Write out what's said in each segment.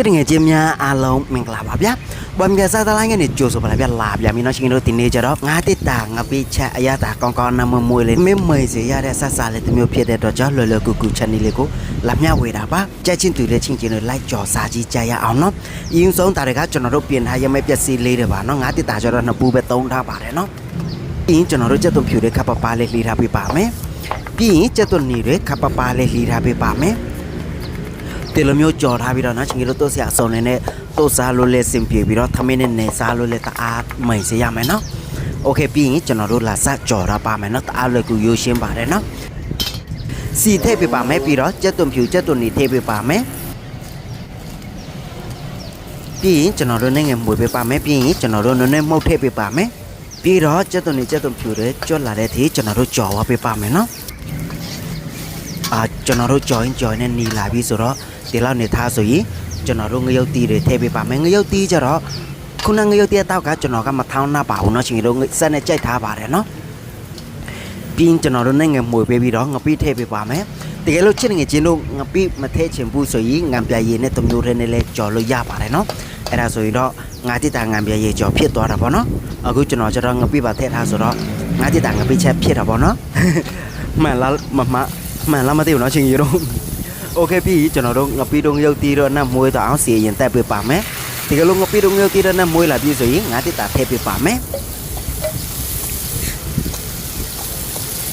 စ်တငယ်ချင်းများအားလုံးမင်္ဂလာပါဗျာဘွမ်ကစားသလိုင်းကနေကြိုဆိုပါလားဗျာလာဗျာမင်းတို့ရှင်တို့ဒီနေ့ကျတော့ငါတစ်တာငါပိချက်အရတာကောင်းကောင်းနမမွေးလေးမင်းမေစေရတဲ့ဆက်စားလေးတစ်မျိုးဖြစ်တဲ့တော့ကြောင့်လွယ်လွယ်ကူကူ channel လေးကိုလာမျှဝေတာပါကြက်ချင်းတူတဲ့ချင်းချင်းတွေ like ကြော်စားကြီးကြရအောင်နော်အရင်ဆုံးတာတွေကကျွန်တော်တို့ပြင်ထားရမယ့်ပစ္စည်းလေးတွေပါနော်ငါတစ်တာကျတော့နှစ်ပူပဲသုံးထားပါတယ်နော်အင်းကျွန်တော်တို့ကြက်သွန်ဖြူတွေခပ်ပပလေးလှီထားပေးပါမယ်ပြီးရင်ကြက်သွန်နီတွေခပ်ပပလေးလှီထားပေးပါမယ် ဒီလိုမျိုးကြော်ထားပြီးတော့เนาะချင်းကြီးတို့တို့ဆရာအစုံနေနဲ့တို့စားလို့လဲစင်ပြေပြီးတော့သမင်းနဲ့နေစားလို့လဲတအားမိန်စေရမယ်เนาะโอเคပြီးရင်ကျွန်တော်တို့လာစကြော်ထားပါမယ်เนาะတအားလွယ်ကူရိုးရှင်းပါတယ်เนาะစီထည့်ပေးပါမယ်ပြီးတော့ကြက်သွန်ဖြူကြက်သွန်နီထည့်ပေးပါမယ်ပြီးရင်ကျွန်တော်တို့နဲ့ငယ်မွေပေးပါမယ်ပြီးရင်ကျွန်တော်တို့နည်းနည်းမှုတ်ထည့်ပေးပါမယ်ပြီးတော့ကြက်သွန်နီကြက်သွန်ဖြူတွေကြွတ်လာတဲ့အထိကျွန်တော်တို့ကြော်ဝပေးပါမယ်เนาะ အာကျွန်တော်တို့ join join နဲ့หนีလာပြီဆိုတော့ ဒီလောက်နေသားဆိုရင်ကျွန်တော်တို့ငရုတ်တီးတွေထည့်ပေးပါမယ်ငရုတ်တီးကြတော့ခုနငရုတ်တီးတောက်ကကျွန်တော်ကမထောင်းနာပါဘူးเนาะရှင်တို့ဆက်နဲ့ကြိုက်ထားပါတယ်เนาะပြီးရင်ကျွန်တော်တို့နိုင်ငံမွေပေးပြီးတော့ငပိထည့်ပေးပါမယ်တကယ်လို့ချစ်ငယ်ချင်းတို့ငပိမထည့်ချင်ဘူးဆိုရင်ငံပြရည်နဲ့တမျိုးထဲနဲ့လဲကြော်လို့ရပါတယ်เนาะအဲ့ဒါဆိုရင်တော့ငါတိတာငံပြရည်ကြော်ဖြစ်သွားတာပေါ့เนาะအခုကျွန်တော်ကျတော့ငပိပါထည့်ထားဆိုတော့ငါတိတာငပိချက်ဖြစ်တာပေါ့เนาะ မှန်လားမမမှန်လားမသိဘူးเนาะချင်းကြီးတို့ โอเคပြီကျွန်တော်တို့ငပိတုံရုပ်တီးတော့နတ်မွေးတော့အောင်စီရင်တက်ပေးပါမယ်ဒီကလုံးငပိတုံရုပ်တီးတော့နတ်မွေးလာပြီဆိုရင်ငါတစ်တာထည့်ပေးပါမယ်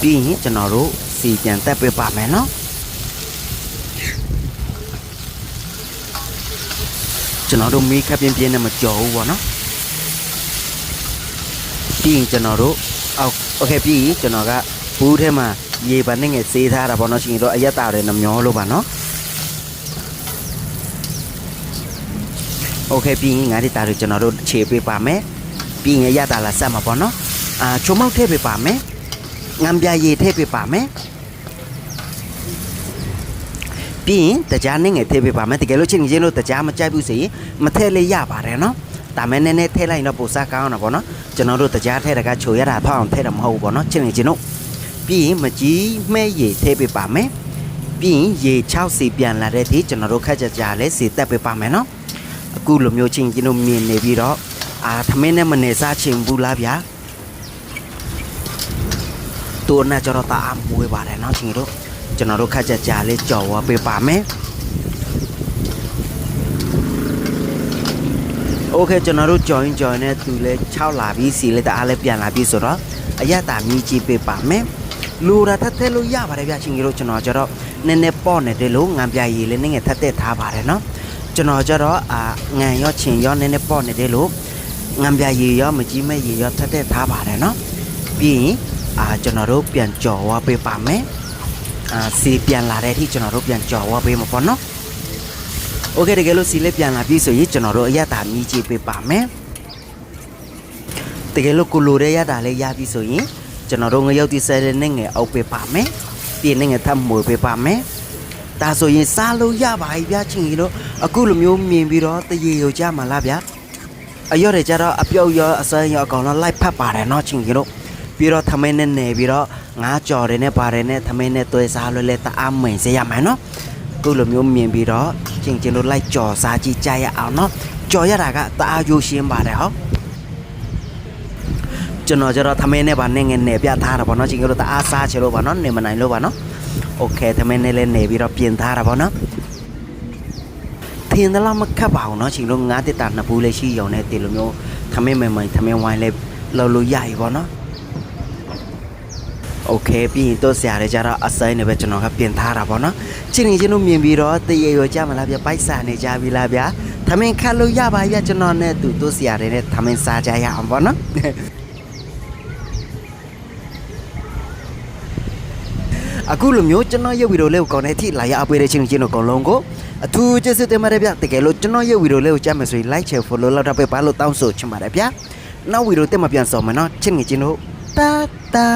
ပြီးရင်ကျွန်တော်တို့စီပြန်တက်ပေးပါမယ်เนาะကျွန်တော်တို့မီးခပ်ပြင်းပြင်းနဲ့မကြော်ဘူးပေါ့နော်ပြီးရင်ကျွန်တော်တို့အော်โอเคပြီးရင်ကျွန်တော်ကဘူးထဲမှာ ရေပါနဲ့ငယ်စေးထားတာပေါ့နော်ရှင်တို့အရက်တာတွေနှမျောလို့ပါနော်โอเคပြီးရင်ငါဒီတာတွေကျွန်တော်တို့ခြေပေးပါမယ်ပြီးရင်အရက်တာလာဆက်မှာပေါ့နော်အာချုံမောက်ထည့်ပေးပါမယ်ငံပြရေထည့်ပေးပါမယ်ပြီးရင်တကြားနဲ့ငယ်ထည့်ပေးပါမယ်တကယ်လို့ချင်းချင်းတို့တကြားမကြိုက်ဘူးဆိုရင်မထည့်လေးရပါတယ်နော်ဒါမဲ့နည်းနည်းထည့်လိုက်ရင်တော့ပိုစားကောင်းတာပေါ့နော်ကျွန်တော်တို့တကြားထည့်တကချိုရတာဖောက်အောင်ထည့်တာမဟုတ်ဘူးပေါ့နော်ချင်းချင်းတို့ ပြီးရင်မကြီးမှဲရေထည့်ပေးပါမယ်ပြီးရင်ရေ6စီပြန်လာတဲ့ဒီကျွန်တော်တို့ခက်ကြကြလဲစီတက်ပေးပါမယ်နော်အခုလိုမျိုးချင်းကျွန်တော်မြင်နေပြီးတော့အာသမင်းနဲ့မနေစားချင်ဘူးလားဗျာตัวน่าจะรอตาอามวยပါတယ်เนาะချင်းတို့ကျွန်တော်တို့ခက်ကြကြလဲကြော်ဝပေးပါမယ်โอเคကျွန်တော်တို့ join join နဲ့သူလဲ6လာပြီးစီလဲတအားလဲပြန်လာပြီးဆိုတော့အရတာမြည်ကြည့်ပေးပါမယ် လူရထက်တဲ့လို့ရပါတယ်ဗျချင်းကြီးတို့ကျွန်တော်ကျတော့နည်းနည်းပေါ့နေတယ်လို့ငံပြရည်လေးနည်းငယ်ထက်တဲ့ထားပါတယ်နော်ကျွန်တော်ကျတော့အာငံရောချင်ရောနည်းနည်းပေါ့နေတယ်လို့ငံပြရည်ရောမကြီးမဲ့ရည်ရောထက်တဲ့ထားပါတယ်နော်ပြီးရင်အာကျွန်တော်တို့ပြန်ကြော်ဝပေးပါမယ်အာစီပြန်လာတဲ့အထိကျွန်တော်တို့ပြန်ကြော်ဝပေးမှာပေါ့နော်โอเคတကယ်လို့စီလေးပြန်လာပြီဆိုရင်ကျွန်တော်တို့အရတာမြည်ကြည့်ပေးပါမယ်တကယ်လို့ကိုလိုတဲ့ရတာလေးရပြီဆိုရင် ကျွန်တော်တို့ငရုတ်တိဆဲတဲ့နဲ့ငယ်အုပ်ပေးပါမယ်ပြင်းနဲ့ငယ်ထပ်မွေပေးပါမယ်ဒါဆိုရင်စားလို့ရပါပြီဗျာချင်းကြီးတို့အခုလိုမျိုးမြင်ပြီးတော့တရေရောကြမှာလားဗျာအရော့တွေကြတော့အပြုတ်ရောအစမ်းရောအကောင်လုံးလိုက်ဖက်ပါတယ်เนาะချင်းကြီးတို့ပြီးတော့သမင်းနဲ့နေပြီးတော့ငါးကြော်တွေနဲ့ပါတယ်နဲ့သမင်းနဲ့သွေးစားလို့လဲတအားမိန်စေရမယ်เนาะအခုလိုမျိုးမြင်ပြီးတော့ချင်းချင်းတို့လိုက်ကြော်စားကြည့်ကြရအောင်เนาะကြော်ရတာကတအားရိုးရှင်းပါတယ်ဟော ကျွန်တော်ကျတော့သမင်းနဲ့ပါနေငယ်နေပြထားတာပေါ့နော်ချင်းတို့တအားစားချင်လို့ပါနော်နေမနိုင်လို့ပါနော်โอเคသမင်းနဲ့လည်းနေပြီးတော့ပြင်ထားတာပေါ့နော်ထင်းတယ်လားမခတ်ပါဘူးเนาะချင်းတို့ငါးတက်တာနှစ်ဘူးလေးရှိရုံနဲ့ဒီလိုမျိုးသမင်းမမိုင်သမင်းဝိုင်းလေးလော်လို့ရပြီပေါ့နော်โอเคပြီးရင်တော့ဆရာတွေကျတော့အစိုင်းနဲ့ပဲကျွန်တော်ကပြင်ထားတာပေါ့နော်ချင်းနေချင်းတို့မြင်ပြီးတော့တရေရောကြမလားဗျပိုက်ဆာနေကြပြီလားဗျသမင်းခတ်လို့ရပါဗျကျွန်တော်နဲ့သူတို့ဆရာတွေနဲ့သမင်းစားကြရအောင်ပေါ့နော် အခုလိုမျိုးကျွန်တော်ရဲ့ဗီဒီယိုလေးကိုကောင်းတဲ့အထိလာရအပေးတဲ့ချင်းချင်းတို့အကုန်လုံးကိုအထူးကျေးဇူးတင်ပါတယ်ဗျတကယ်လို့ကျွန်တော်ရဲ့ဗီဒီယိုလေးကိုကြားမယ်ဆိုရင် like share follow လောက်တော့ပဲပါလို့တောင်းဆိုချင်ပါတယ်ဗျနောက်ဗီဒီယိုတက်မှပြန်ဆောင်မယ်နော်ချင်းငယ်ချင်းတို့တာတာ